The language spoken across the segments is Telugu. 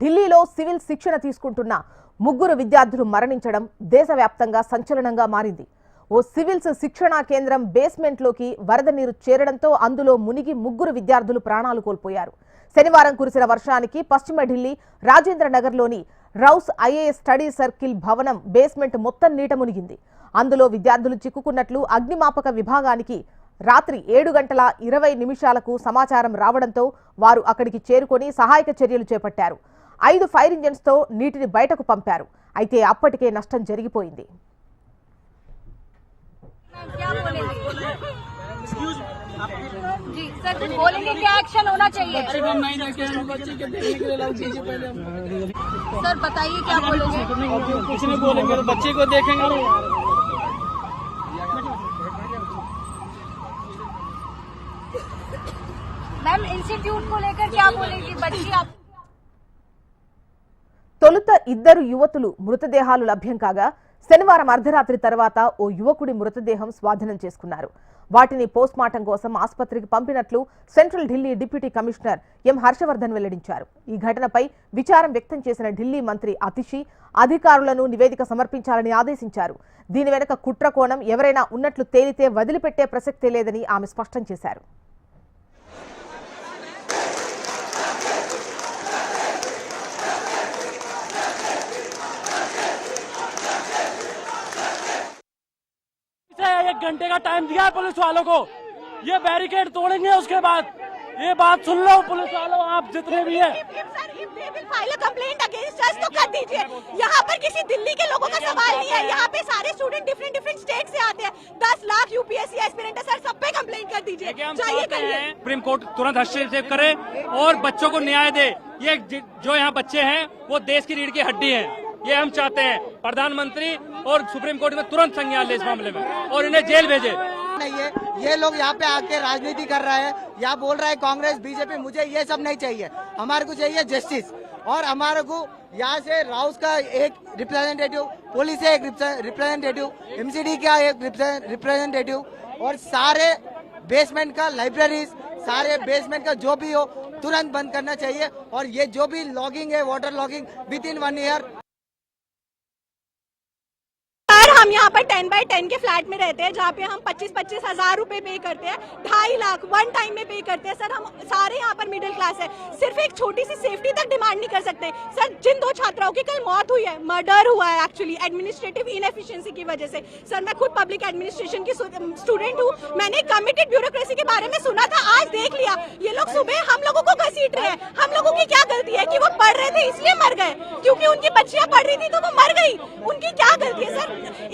ఢిల్లీలో సివిల్ శిక్షణ తీసుకుంటున్న ముగ్గురు విద్యార్థులు మరణించడం దేశవ్యాప్తంగా సంచలనంగా మారింది. ఓ సివిల్స్ శిక్షణా కేంద్రం బేస్మెంట్లోకి వరద నీరు చేరడంతో అందులో మునిగి ముగ్గురు విద్యార్థులు ప్రాణాలు కోల్పోయారు. శనివారం కురిసిన వర్షానికి పశ్చిమ ఢిల్లీ రాజేంద్ర నగర్లోని రౌస్ ఐఏఎస్ స్టడీ సర్కిల్ భవనం బేస్మెంట్ మొత్తం నీట మునిగింది. అందులో విద్యార్థులు చిక్కుకున్నట్లు అగ్నిమాపక విభాగానికి రాత్రి ఏడు గంటల ఇరవై నిమిషాలకు సమాచారం రావడంతో వారు అక్కడికి చేరుకొని సహాయక చర్యలు చేపట్టారు ఐదు ఫైర్ ఇంజన్స్తో నీటిని బయటకు పంపారు అయితే అప్పటికే నష్టం జరిగిపోయింది क्या बोलेंगे जी सर कुछ बोलेंगे क्या एक्शन होना चाहिए बच्चे को हम नहीं देखे हैं बच्चे के देखने के लिए लाओ कीजिए पहले हम सर बताइए क्या बोलेंगे अब कुछ नहीं बोलेंगे तो बच्चे को देखेंगे मैम इंस्टीट्यूट को लेकर क्या बोलेंगी बच्ची आप తొలుత ఇద్దరు యువతులు మృతదేహాలు లభ్యం కాగా శనివారం అర్ధరాత్రి తర్వాత ఓ యువకుడి మృతదేహం స్వాధీనం చేసుకున్నారు వాటిని పోస్ట్మార్టం కోసం ఆసుపత్రికి పంపినట్లు central Delhi deputy commissioner M Harshavardhan వెల్లడించారు ఈ ఘటనపై విచారం వ్యక్తం చేసిన ఢిల్లీ మంత్రి అతిషి అధికారులను నివేదిక సమర్పించాలని ఆదేశించారు దీని వెనుక కుట్ర కోణం ఎవరైనా ఉన్నట్లు తేలితే వదిలిపెట్టే ప్రసక్తే లేదని ఆమె స్పష్టం చేశారు एक घंटे का टाइम दिया है पुलिस वालों को। ये बैरिकेड तोड़ेंगे उसके बाद। ये बात सुन लो पुलिस वालों आप जितने भी हैं। फ़ाइल कंप्लेंट अगेंस्ट अस तो कर दीजिए। यहाँ पर किसी दिल्ली के लोगों का सवाल नहीं है। यहाँ पे सारे स्टूडेंट डिफरेंट डिफरेंट स्टेट से आते हैं। दस लाख यूपीएससी एस्पिरेंट सर सब पे कंप्लेंट कर दीजिए। चाहिए सुप्रीम कोर्ट तुरंत हस्तक्षेप करे और बच्चों को न्याय दे। ये जो यहाँ बच्चे हैं वो देश की रीढ़ की हड्डी हैं। ये हम चाहते हैं प्रधानमंत्री और सुप्रीम कोर्ट में तुरंत संज्ञान ले इस मामले में और इन्हें जेल भेजे। नहीं है ये लोग यहाँ पे आके राजनीति कर रहे हैं, यहाँ बोल रहा है कांग्रेस, बीजेपी, मुझे ये सब नहीं चाहिए। हमारे को चाहिए जस्टिस और हमारे को यहाँ से राउस का एक रिप्रेजेंटेटिव पुलिस एक रिप्रेजेंटेटिव एमसीडी का एक रिप्रेजेंटेटिव और सारे बेसमेंट का लाइब्रेरीज सारे बेसमेंट का जो भी हो, तुरंत बंद करना चाहिए और ये जो भी लॉगिंग है water logging within one year year हम यहाँ पर टेन बाय टेन के फ्लैट में रहते हैं, जहाँ पे हम पच्चीस पच्चीस हज़ार रूपए पे करते हैं, ढाई लाख वन टाइम में पे करते हैं। सर, हम सारे यहाँ पर मिडिल क्लास है। सिर्फ़ एक छोटी सी सेफ्टी तक डिमांड नहीं कर सकते। सर, जिन दो छात्राओं की कल मौत हुई है मर्डर हुआ है एक्चुअली एडमिनिस्ट्रेटिव इनएफिशिएंसी की वजह से। सर, मैं खुद पब्लिक एडमिनिस्ट्रेशन की स्टूडेंट हूँ। मैंने कमिटेड ब्यूरोक्रेसी के बारे में सुना था, आज देख लिया। ये लोग सुबह हम लोगों को घसीट रहे हैं। लोगों की क्या गलती है कि वो पढ़ रहे थे इसलिए मर गए? क्योंकि उनकी बच्चियाँ पढ़ रही थी तो वो मर गई। उनकी क्या गलती है, sir?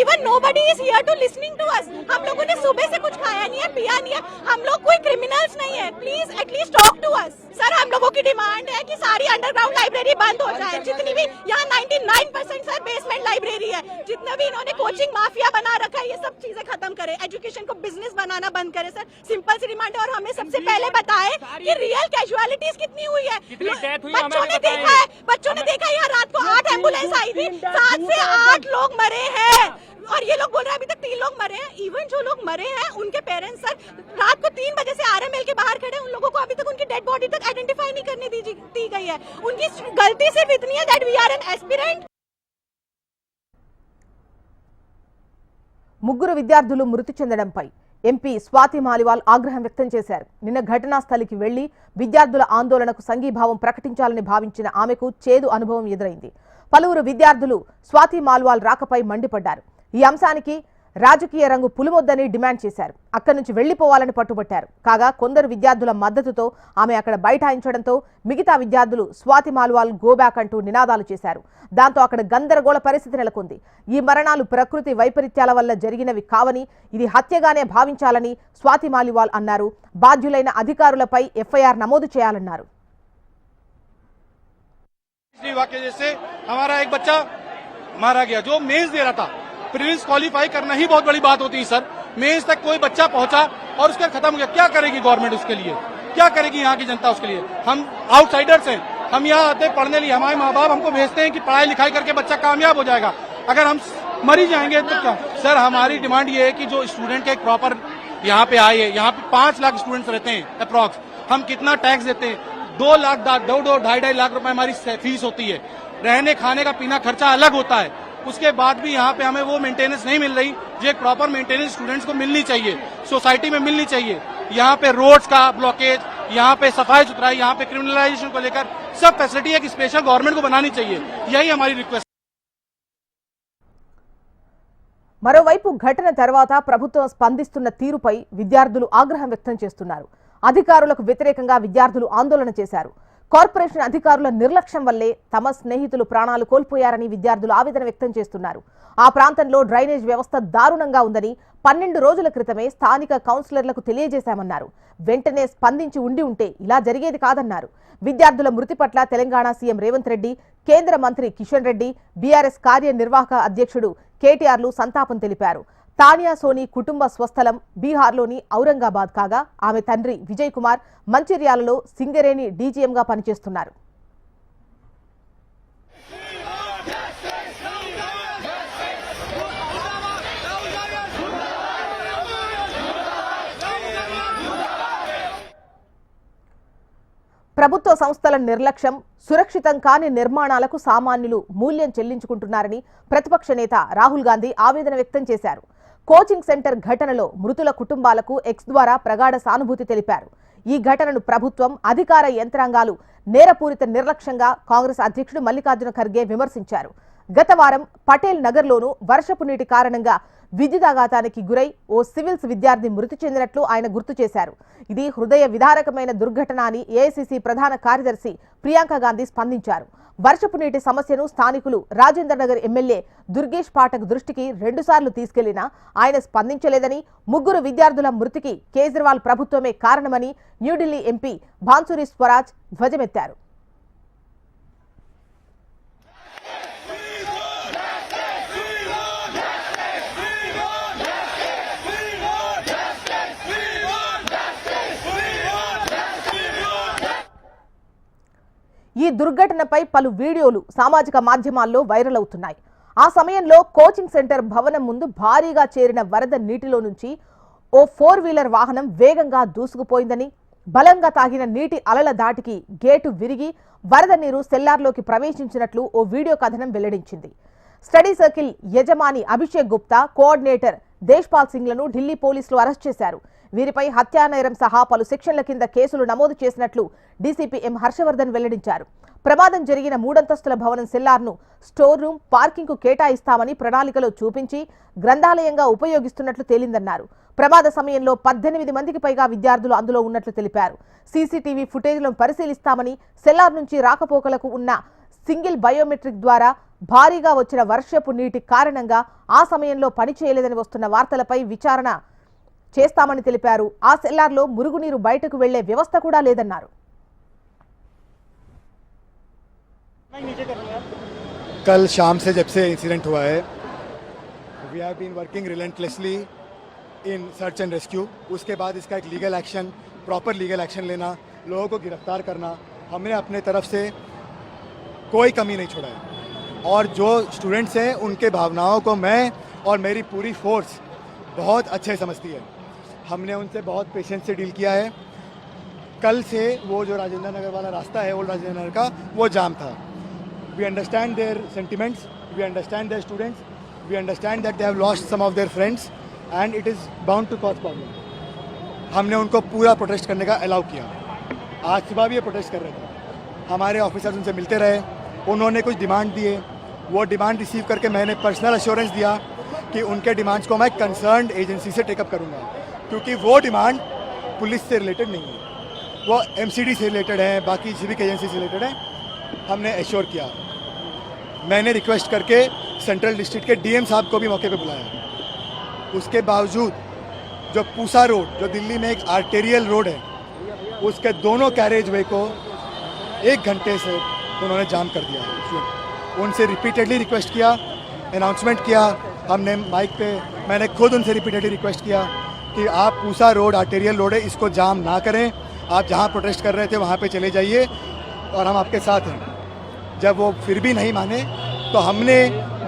Even no body is here to listening to us हम लोगों ने सुबह से कुछ खाया नहीं है, पिया नहीं है। हम लोग कोई क्रिमिनल्स नहीं है। Please at least talk to us sir हम लोगों की डिमांड है कि सारी अंडरग्राउंड लाइब्रेरी बंद हो जाए। जितनी भी यहाँ 99 परसेंट सर बेसमेंट लाइब्रेरी है। जितना भी इन्होंने कोचिंग माफिया बना रखा है ये सब चीज़ें खत्म करे। एजुकेशन को बिज़नेस बनाना बंद करे सर सिंपल सी डिमांड है और हमें सबसे पहले बताए कि रियल कैजुअलिटीज कितनी हुई है। बच्चों ने देखा है बच्चों ने देखा यहाँ रात को आठ एंबुलेंस आई थी। सात से आठ लोग मरे हैं। और ये लोग बोल रहे हैं अभी तक तीन लोग मरे हैं इवन जो लोग मरे हैं उनके पेरेंट्स सर रात को तीन बजे से आरएमएल के बाहर खड़े हैं, उन लोगों को अभी तक उनकी डेड बॉडी तक आइडेंटिफाई नहीं करने दी, दी गई है उनकी गलती सिर्फ इतनी है that we are an aspirant ముగ్గురు విద్యార్థులు మృతి చెందడంపై ఎంపీ స్వాతి మాలివాల్ ఆగ్రహం వ్యక్తం చేశారు నిన్న ఘటనా స్థలికి వెళ్లి విద్యార్థుల ఆందోళనకు సంఘీభావం ప్రకటించాలని భావించిన ఆమెకు చేదు అనుభవం ఎదురైంది పలువురు విద్యార్థులు స్వాతి మాల్వాల్ రాకపై మండిపడ్డారు ఈ అంశానికి రాజకీయ రంగు పులిమొద్దని డిమాండ్ చేశారు అక్కడి నుంచి వెళ్లిపోవాలని పట్టుబట్టారు కాగా కొందరు విద్యార్థుల మద్దతుతో ఆమె అక్కడ బైఠాయించడంతో మిగతా విద్యార్థులు స్వాతి మాల్వాల్ గోబ్యాక్ అంటూ నినాదాలు చేశారు దాంతో అక్కడ గందరగోళ పరిస్థితి నెలకొంది ఈ మరణాలు ప్రకృతి వైపరీత్యాల వల్ల జరిగినవి కావని ఇది హత్యగానే భావించాలని స్వాతి మాలివాల్ అన్నారు బాధ్యులైన అధికారులపై ఎఫ్ఐఆర్ నమోదు చేయాలన్నారు पिछली वाक्य जैसे हमारा एक बच्चा मारा गया जो मेंस दे रहा था प्रीलिम्स क्वालिफाई करना ही बहुत बड़ी बात होती है सर मेंस तक कोई बच्चा पहुँचा और उसका खत्म हो गया, क्या करेगी गवर्नमेंट उसके लिए? क्या करेगी यहाँ की जनता उसके लिए? हम आउटसाइडर्स हैं. हम यहाँ आते हैं पढ़ने लिए. हमारे माँ बाप हमको भेजते हैं कि पढ़ाई लिखाई करके बच्चा कामयाब हो जाएगा। अगर हम मरी जाएँगे तो क्या? सर हमारी डिमांड ये है कि जो स्टूडेंट एक प्रॉपर यहाँ पे आए हैं यहाँ पे पाँच लाख स्टूडेंट्स रहते हैं अप्रॉक्स हम कितना टैक्स देते हैं? दो लाख, दो दो ढाई ढाई लाख रुपए हमारी फ़ीस होती है। रहने, खाने का पीना खर्चा अलग होता है। उसके बाद भी यहाँ पे हमें वो मेंटेनेंस नहीं मिल रही जो एक प्रॉपर मेंटेनेंस स्टूडेंट्स को मिलनी चाहिए सोसाइटी में मिलनी चाहिए यहाँ पे रोड्स का ब्लॉकेज यहाँ पे सफाई सुथराई यहाँ पे क्रिमिनलाइजेशन को लेकर सब फैसिलिटी एक स्पेशल गवर्नमेंट को बनानी चाहिए यही हमारी रिक्वेस्ट మరోవైపు ఘటన తర్వాత ప్రభుత్వం స్పందిస్తున్న తీరుపై విద్యార్థులు ఆగ్రహం వ్యక్తం చేస్తున్నారు అధికారులకు వ్యతిరేకంగా విద్యార్థులు ఆందోళన చేశారు కార్పొరేషన్ అధికారుల నిర్లక్ష్యం వల్లే తమ స్నేహితులు ప్రాణాలు కోల్పోయారని విద్యార్థులు ఆవేదన వ్యక్తం చేస్తున్నారు. ఆ ప్రాంతంలో డ్రైనేజ్ వ్యవస్థ దారుణంగా ఉందని పన్నెండు రోజుల క్రితమే స్థానిక కౌన్సిలర్లకు తెలియజేశామన్నారు. వెంటనే స్పందించి ఉండి ఉంటే ఇలా జరిగేది కాదన్నారు. విద్యార్థుల మృతి పట్ల తెలంగాణ సీఎం రేవంత్ రెడ్డి కేంద్ర మంత్రి కిషన్ రెడ్డి బీఆర్ఎస్ కార్యనిర్వాహక అధ్యక్షుడు కేటీఆర్లు సంతాపం తెలిపారు. తానియా సోని కుటుంబ స్వస్థలం బీహార్లోని ఔరంగాబాద్ కాగా ఆమె తండ్రి విజయ్ కుమార్ మంచిర్యాలలో సింగరేణి డీజీఎంగా పనిచేస్తున్నారు. ప్రభుత్వ సంస్థల నిర్లక్ష్యం సురక్షితం కాని నిర్మాణాలకు సామాన్యులు మూల్యం చెల్లించుకుంటున్నారని ప్రతిపక్ష నేత రాహుల్ గాంధీ ఆవేదన వ్యక్తం చేశారు. కోచింగ్ సెంటర్ ఘటనలో మృతుల కుటుంబాలకు ఎక్స్ ద్వారా ప్రగాఢ సానుభూతి తెలిపారు. ఈ ఘటనను ప్రభుత్వం అధికార యంత్రాంగాలు నేరపూరిత నిర్లక్ష్యంగా కాంగ్రెస్ అధ్యక్షుడు మల్లికార్జున ఖర్గే విమర్శించారు. గత వారం పటేల్ నగర్లోనూ వర్షపు నీటి కారణంగా విద్యుదాఘాతానికి గురై ఓ సివిల్స్ విద్యార్థి మృతి చెందినట్లు ఆయన గుర్తు చేశారు. ఇది హృదయ విదారకమైన దుర్ఘటన అని ఏఐసిసి ప్రధాన కార్యదర్శి ప్రియాంక గాంధీ స్పందించారు. వర్షపు నీటి సమస్యను స్థానికులు రాజేంద్ర నగర్ ఎమ్మెల్యే దుర్గేష్ పాఠక్ దృష్టికి రెండుసార్లు తీసుకెళ్ళినా ఆయన స్పందించలేదని ముగ్గురు విద్యార్థుల మృతికి కేజ్రీవాల్ ప్రభుత్వమే కారణమని న్యూఢిల్లీ ఎంపీ భాన్సురి స్వరాజ్ ధ్వజమెత్తారు. ఈ దుర్ఘటనపై పలు వీడియోలు సామాజిక మాధ్యమాల్లో వైరల్ అవుతున్నాయి. ఆ సమయంలో కోచింగ్ సెంటర్ భవనం ముందు భారీగా చేరిన వరద నీటిలో నుంచి ఓ ఫోర్ వీలర్ వాహనం వేగంగా దూసుకుపోయిందని బలంగా తాగిన నీటి అలల దాటికి గేటు విరిగి వరద నీరు సెల్లార్లోకి ప్రవేశించినట్లు ఓ వీడియో కథనం వెల్లడించింది. స్టడీ సర్కిల్ యజమాని అభిషేక్ గుప్తా కోఆర్డినేటర్ దేశ్పాల్ సింగ్లను ఢిల్లీ పోలీసులు అరెస్ట్ చేశారు. వీరిపై హత్యానేరం సహా పలు సెక్షన్ల కింద కేసులు నమోదు చేసినట్లు డీసీపీ ఎం హర్షవర్ధన్ వెల్లడించారు. ప్రమాదం జరిగిన మూడంతస్తుల భవనం సెల్లార్ను స్టోర్ రూమ్ పార్కింగ్కు కేటాయిస్తామని ప్రణాళికలో చూపించి గ్రంథాలయంగా ఉపయోగిస్తున్నట్లు తేలిందన్నారు. ప్రమాద సమయంలో పద్దెనిమిది మందికి పైగా విద్యార్థులు అందులో ఉన్నట్లు తెలిపారు. సీసీటీవీ ఫుటేజ్లను పరిశీలిస్తామని సెల్లార్ నుంచి రాకపోకలకు ఉన్న సింగిల్ బయోమెట్రిక్ ద్వారా భారీగా వచ్చిన వర్షపు నీటి కారణంగా ఆ సమయంలో పనిచేయలేదని వస్తున్న వార్తలపై విచారణ చేస్తామని తెలిపారు ఆ సెల్లార్లో మురుగునీరు బయటకు వెళ్లే వ్యవస్థ కూడా లేదన్నారు कल शाम से जब से इंसिडेंट हुआ है we have been working relentlessly in search and rescue उसके बाद इसका एक legal action proper legal action लेना लोगों को गिरफ्तार करना हमने अपने तरफ से कोई कमी नहीं छोड़ा है। और जो स्टूडेंट्स हैं उनके भावनाओं को मैं और मेरी पूरी फोर्स बहुत अच्छे समझती है। हमने उनसे बहुत पेशेंस से डील किया है। कल से वो जो राजेंद्र नगर वाला रास्ता है ओल्ड राजेंद्र नगर का वो जाम था। We understand their sentiments, we understand their students we understand that they have lost some of their friends and it is bound to cause problem. हमने उनको पूरा प्रोटेस्ट करने का अलाउ किया। आज सुबह भी ये प्रोटेस्ट कर रहे थे। हमारे ऑफिसर्स उनसे मिलते रहे। उन्होंने कुछ डिमांड दिए। वो डिमांड रिसीव करके मैंने पर्सनल अश्योरेंस दिया कि उनके डिमांड्स को मैं कंसर्न एजेंसी से टेकअप करूँगा। क्योंकि वो डिमांड पुलिस से रिलेटेड नहीं है। वो एमसीडी से रिलेटेड है, बाकी सिविक एजेंसी से रिलेटेड है। हमने एश्योर किया। मैंने रिक्वेस्ट करके सेंट्रल डिस्ट्रिक्ट के डीएम साहब को भी मौके पे बुलाया। उसके बावजूद जो पूसा रोड, जो दिल्ली में एक आर्टेरियल रोड है, उसके दोनों कैरेज वे को एक घंटे से उन्होंने जाम कर दिया। उनसे रिपीटेडली रिक्वेस्ट किया अनाउंसमेंट किया, हमने माइक पे, मैंने खुद उनसे रिपीटेडली रिक्वेस्ट किया कि आप पूसा रोड आर्टेरियल रोड है, इसको जाम ना करें। आप जहाँ प्रोटेस्ट कर रहे थे, वहाँ पे चले जाइए और हम आपके साथ हैं। जब वो फिर भी नहीं माने तो हमने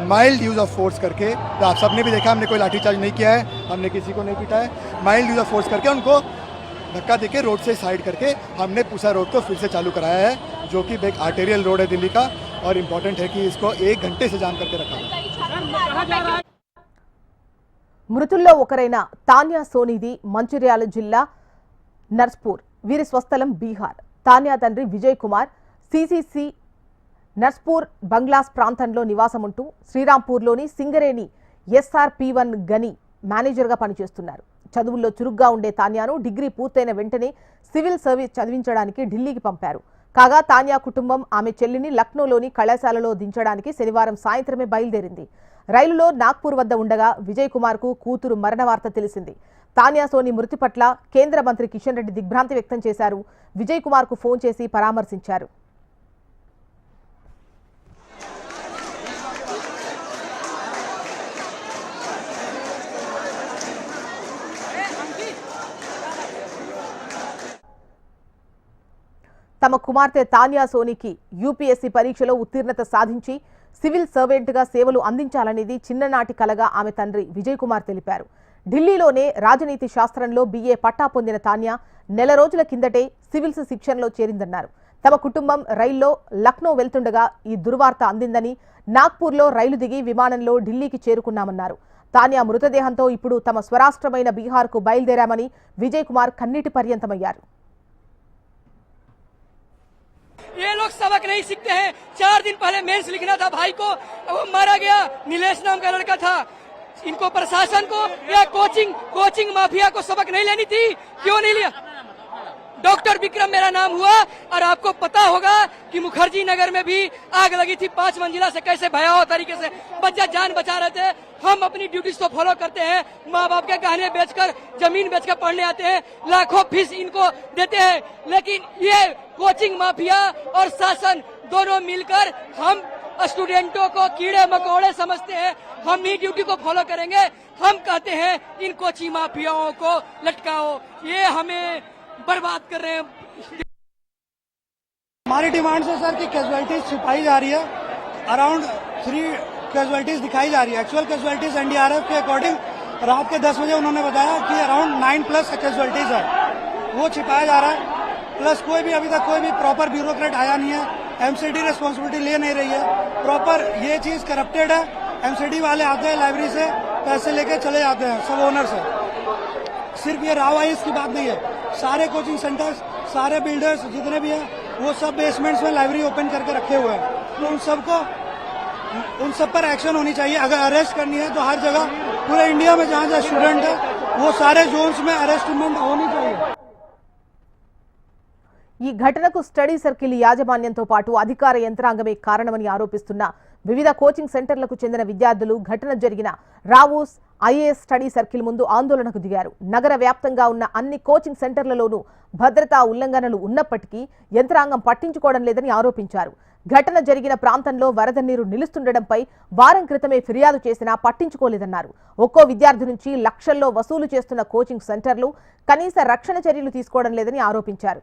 माइल्ड यूज़ ऑफ़ फोर्स करके तो आप सबने भी देखा, हमने कोई लाठीचार्ज नहीं किया है, हमने किसी को नहीं पीटा है। माइल्ड यूज़ ऑफ़ फोर्स करके उनको धक्का देके रोड से साइड करके हमने पूसा रोड को फिर से चालू कराया है जो कि एक आर्टेरियल रोड है दिल्ली का और इम्पोर्टेंट है कि इसको एक घंटे से जाम करके रखा हुआ है మృతుల్లో ఒకరైన తాన్యా సోనీది మంచిర్యాల జిల్లా నర్స్పూర్ వీరి స్వస్థలం బీహార్ తాన్యా తండ్రి విజయ్ కుమార్ సిసిసి నర్స్పూర్ బంగ్లాస్ ప్రాంతంలో నివాసముంటూ శ్రీరాంపూర్లోని సింగరేణి ఎస్ఆర్ పి వన్ గని మేనేజర్గా పనిచేస్తున్నారు చదువుల్లో చురుగ్గా ఉండే తాన్యాను డిగ్రీ పూర్తయిన వెంటనే సివిల్ సర్వీస్ చదివించడానికి ఢిల్లీకి పంపారు. కాగా తాన్యా కుటుంబం ఆమె చెల్లిని లక్నోలోని కళాశాలలో దించడానికి శనివారం సాయంత్రమే బయలుదేరింది. రైలులో నాగ్పూర్ వద్ద ఉండగా విజయ్ కుమార్కు కూతురు మరణ వార్త తెలిసింది. తాన్యా సోని మృతి పట్ల కేంద్ర మంత్రి కిషన్ రెడ్డి దిగ్భ్రాంతి వ్యక్తం చేశారు. విజయ్ కుమార్కు ఫోన్ చేసి పరామర్శించారు. తమ కుమార్తె తానియా సోనీకి యూపీఎస్సీ పరీక్షలో ఉత్తీర్ణత సాధించి సివిల్ సర్వెంట్గా సేవలు అందించాలనేది చిన్ననాటి కలగా ఆమె తండ్రి విజయ్ కుమార్ తెలిపారు. ఢిల్లీలోనే రాజనీతి శాస్త్రంలో బీఏ పట్టా పొందిన తాన్యా నెల రోజుల కిందటే సివిల్స్ శిక్షణలో చేరిందన్నారు. తమ కుటుంబం రైల్లో లక్నో వెళ్తుండగా ఈ దుర్వార్త అందిందని నాగ్పూర్లో రైలు దిగి విమానంలో ఢిల్లీకి చేరుకున్నామన్నారు. తాన్యా మృతదేహంతో ఇప్పుడు తమ స్వరాష్ట్రమైన బీహార్కు బయలుదేరామని విజయ్ కుమార్ కన్నీటి పర్యంతమయ్యారు. सबक नहीं सीखते हैं। चार दिन पहले मेंस लिखना था भाई को वो मारा गया। नीलेश नाम का लड़का था। इनको प्रशासन को या कोचिंग कोचिंग माफिया को सबक नहीं लेनी थी। क्यों नहीं लिया? डॉक्टर विक्रम मेरा नाम हुआ और आपको पता होगा कि मुखर्जी नगर में भी आग लगी थी पाँच मंजिला से, कैसे भयावह तरीके से। बच्चा जान बचा रहे थे। हम अपनी ड्यूटीज़ को फॉलो करते हैं। माँ बाप के गहने बेचकर, ज़मीन बेचकर पढ़ने आते हैं। लाखों फ़ीस इनको देते हैं। लेकिन ये कोचिंग माफिया और शासन दोनों मिलकर हम स्टूडेंटों को कीड़े मकोड़े समझते हैं। हम ही ड्यूटी को फॉलो करेंगे। हम कहते हैं, इन कोचिंग माफियाओं को लटकाओ। ये हमें बर्बाद कर रहे हैं हमारी डिमांड है सर कि कैजुअलिटीज छिपाई जा रही है। अराउंड थ्री कैजुअलिटीज दिखाई जा रही है। एक्चुअल कैजुअलिटीज एनडीआरएफ के अकॉर्डिंग रात के 10 बजे उन्होंने बताया कि अराउंड नाइन प्लस कैजुअलिटीज है। वो छिपाया जा रहा है। प्लस कोई भी अभी तक कोई भी प्रॉपर ब्यूरोक्रेट आया नहीं है। एमसीडी रिस्पॉन्सिबिलिटी ले नहीं रही है। प्रॉपर ये चीज़ करप्टेड है। एमसीडी वाले आते हैं लाइब्रेरी से, पैसे लेके चले जाते हैं, सब ओनर से। सिर्फ़ ये रावाइस की बात नहीं है। सारे कोचिंग सेंटर्स सारे बिल्डर्स जितने भी हैं वो सब बेसमेंट्स में लाइब्रेरी ओपन करके रखे हुए हैं तो उन सबको उन सब पर एक्शन होनी चाहिए अगर अरेस्ट करनी है तो हर जगह पूरे इंडिया में जहाँ जहाँ स्टूडेंट है वो सारे जोन्स में अरेस्टमेंट होनी चाहिए ఈ ఘటనకు స్టడీ సర్కిల్ యాజమాన్యంతో పాటు అధికార యంత్రాంగమే కారణమని ఆరోపిస్తున్న వివిధ కోచింగ్ సెంటర్లకు చెందిన విద్యార్థులు ఘటన జరిగిన రావూస్ ఐఏఎస్ స్టడీ సర్కిల్ ముందు ఆందోళనకు దిగారు. నగర వ్యాప్తంగా ఉన్న అన్ని కోచింగ్ సెంటర్లలోనూ భద్రతా ఉల్లంఘనలు ఉన్నప్పటికీ యంత్రాంగం పట్టించుకోవడం లేదని ఆరోపించారు. ఘటన జరిగిన ప్రాంతంలో వరద నీరు నిలుస్తుండటంపై వారం క్రితమే ఫిర్యాదు చేసినా పట్టించుకోలేదన్నారు. ఒక్కో విద్యార్థి నుంచి లక్షల్లో వసూలు చేస్తున్న కోచింగ్ సెంటర్లు కనీస రక్షణ చర్యలు తీసుకోవడం లేదని ఆరోపించారు.